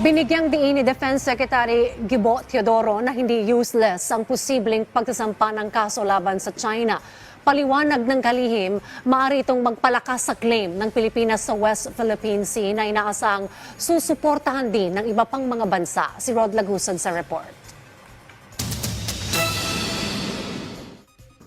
Binigyang diin ni Defense Secretary Gibo Teodoro na hindi useless ang posibleng pagsasampa ng kaso laban sa China. Paliwanag ng kalihim, maaari itong magpalakas sa claim ng Pilipinas sa West Philippine Sea na inaasang susuportahan din ng iba pang mga bansa. Si Rod Lagusan sa report.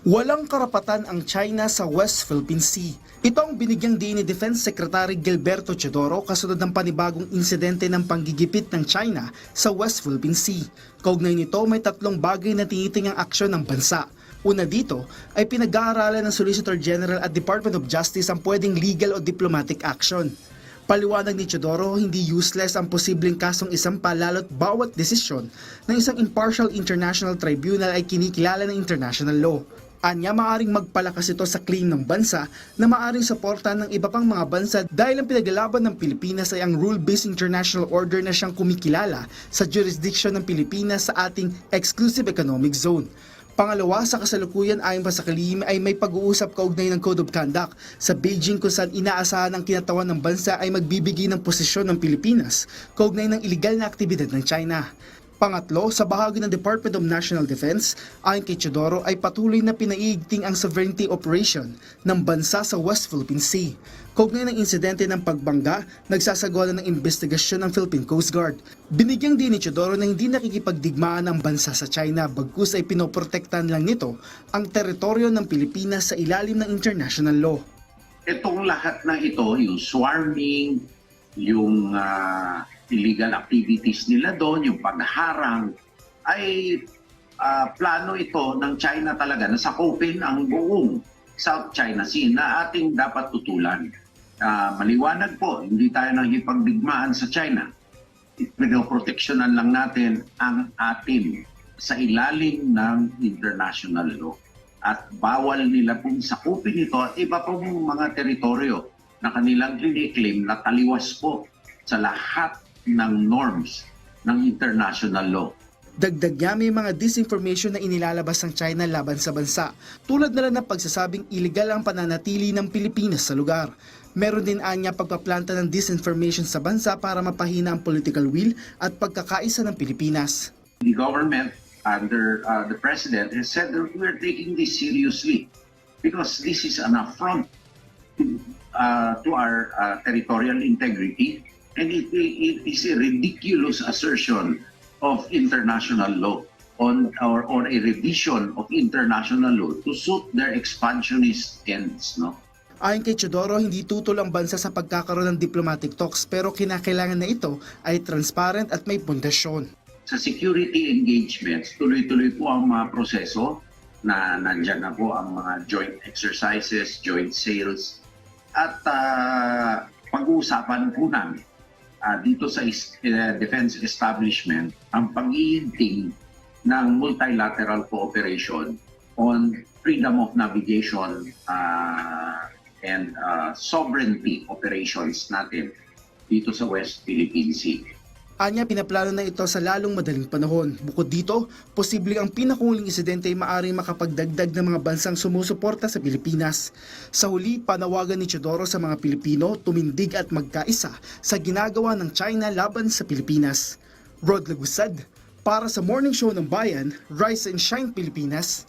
Walang karapatan ang China sa West Philippine Sea. Ito ang binigyang diin ni Defense Secretary Gilberto Teodoro kasunod ng panibagong insidente ng panggigipit ng China sa West Philippine Sea. Kaugnay nito may tatlong bagay na tinitingang aksyon ng bansa. Una dito ay pinag-aaralan ng Solicitor General at Department of Justice ang pwedeng legal o diplomatic action. Paliwanag ni Teodoro, hindi useless ang posibleng kasong isampa lalo't bawat desisyon ng isang impartial international tribunal ay kinikilala ng international law. Anya maaring magpalakas ito sa claim ng bansa na maaring suportahan ng iba pang mga bansa dahil ang pinaglalaban ng Pilipinas ay ang rule-based international order na siyang kumikilala sa jurisdiction ng Pilipinas sa ating exclusive economic zone. Pangalawa, sa kasalukuyan ayon pa sa kalihim ay may pag-uusap kaugnay ng Code of Conduct sa Beijing kung saan inaasahan ang kinatawan ng bansa ay magbibigay ng posisyon ng Pilipinas kaugnay ng iligal na aktibidad ng China. Pangatlo, sa bahagi ng Department of National Defense, ayon kay Chodoro ay patuloy na pinaiigting ang sovereignty operation ng bansa sa West Philippine Sea. Kaugnay ng insidente ng pagbangga, nagsasagawa ng investigasyon ng Philippine Coast Guard. Binigyang din ni Chodoro na hindi nakikipagdigmaan ang bansa sa China bagkus ay pinoprotektan lang nito ang teritoryo ng Pilipinas sa ilalim ng international law. itong lahat na ito, yung swarming, yung ah, illegal activities nila doon, yung pagharang, ay ah, plano ito ng China talaga na sakupin ang buong South China Sea na ating dapat tutulan. Ah, maliwanag po, hindi tayo nang hipagdigmaan sa China. Pinoproteksyonan lang natin ang atin sa ilalim ng international law at bawal nila pong sakupin ito at iba pong mga teritoryo na kanilang claim na taliwas po sa lahat ng norms ng international law. Dagdag niya may mga disinformation na inilalabas ng China laban sa bansa, tulad na lang ng pagsasabing illegal ang pananatili ng Pilipinas sa lugar. Meron din anya pagpaplanta ng disinformation sa bansa para mapahina ang political will at pagkakaisa ng Pilipinas. The government under uh, the president has said that we're taking this seriously because this is an affront to, uh, to our uh, territorial integrity and it, it is a ridiculous assertion of international law on or on a revision of international law to suit their expansionist ends no Ayon kay Chodoro, hindi tutol ang bansa sa pagkakaroon ng diplomatic talks pero kinakailangan na ito ay transparent at may pundasyon. sa security engagements, tuloy-tuloy po ang mga proseso na nandyan na po ang mga joint exercises, joint sales, at ah, pag-uusapan po namin ah, dito sa eh, defense establishment ang pag-iinting ng multilateral cooperation on freedom of navigation ah, and ah, sovereignty operations natin dito sa West Philippine Sea. Anya, pinaplano na ito sa lalong madaling panahon. Bukod dito, posibleng ang pinakuling insidente ay maaaring makapagdagdag ng mga bansang sumusuporta sa Pilipinas. Sa huli, panawagan ni Chodoro sa mga Pilipino tumindig at magkaisa sa ginagawa ng China laban sa Pilipinas. Rod Lagusad, para sa Morning Show ng Bayan, Rise and Shine Pilipinas,